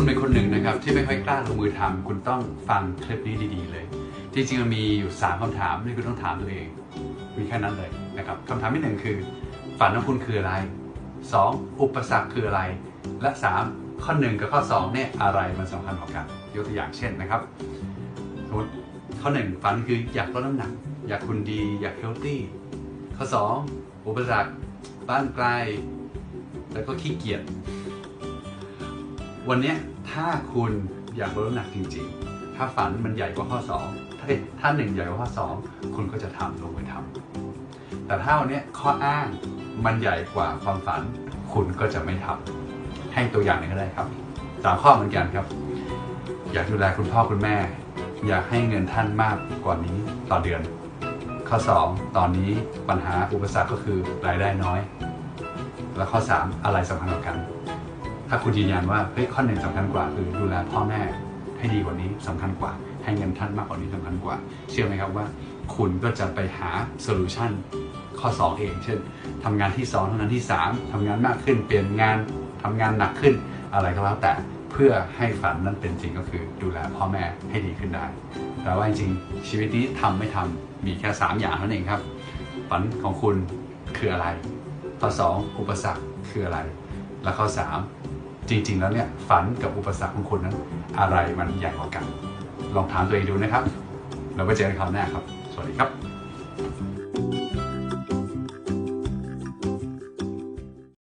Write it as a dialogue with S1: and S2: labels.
S1: คุณเป็นคนหนึ่งนะครับที่ไม่ค่อยกล้าลงมือทำคุณต้องฟังคลิปนี้ดีๆเลย จริงๆมันมีอยู่ 3คำถามที่คุณต้องถามตัวเอง มีแค่นั้นเลยนะครับคำถามที่หนึ่งคือ ฝันของคุณคืออะไร 2. อุปสรรคคืออะไร และ 3. ข้อ 1 กับข้อ2เนี่ยอะไรมันสำคัญกว่ากันยกตัวอย่างเช่นนะครับสมมติข้อ 1 ฝันคืออยากลดน้ำหนัก อยากคุณดีอยากเฮลตี้ข้อ 2 อุปสรรคบ้านไกลแล้วก็ขี้เกียจ วันนี้ถ้าคุณอยากลดน้ำหนักจริงๆ ถ้าฝันมันใหญ่กว่าข้อ 2 ถ้าถ้าหนึ่งใหญ่กว่าข้อ 2 คุณก็จะทำลงมือทำแต่ถ้าวันนี้ข้ออ้างมันใหญ่กว่าความฝัน คุณก็จะไม่ทำให้ตัวอย่างหนึ่งก็ได้ครับสามข้อเหมือนกันครับ อยากดูแลคุณพ่อคุณแม่ อยากให้เงินท่านมากกว่านี้ต่อเดือน ข้อ 2 ตอนนี้ปัญหาอุปสรรคก็คือรายได้น้อย และข้อ 3 อะไรสำคัญกว่ากัน ถ้าคุณยืนยันว่าเฮ้ยข้อหนึ่งสำคัญกว่า คือดูแลพ่อแม่ให้ดีกว่านี้สำคัญกว่า ให้เงินท่านมากกว่านี้สำคัญกว่า เชื่อไหมครับว่า คุณก็จะไปหาโซลูชันข้อ 2 เอง เช่นทำงานที่2ทำงานที่ 3ทำงานมากขึ้นเปลี่ยนงานทำงานหนักขึ้นอะไรก็แล้วแต่เพื่อให้ฝันนั้นเป็นจริงก็คือดูแลพ่อแม่ให้ดีขึ้นได้แต่ว่าจริงชีวิตนี้ทำไม่ทำมีแค่ 3 อย่างเท่านั้นเองครับ ฝันของคุณคืออะไรข้อ2อุปสรรคคืออะไร และข้อ 3 จริง ๆ แล้วเนี่ยฝันกับอุปสรรคของคุณนั้น อะไรมันใหญ่กว่ากัน ลองถามตัวเองดูนะครับ เราไปเจอกันคราวหน้าครับ สวัสดีครับ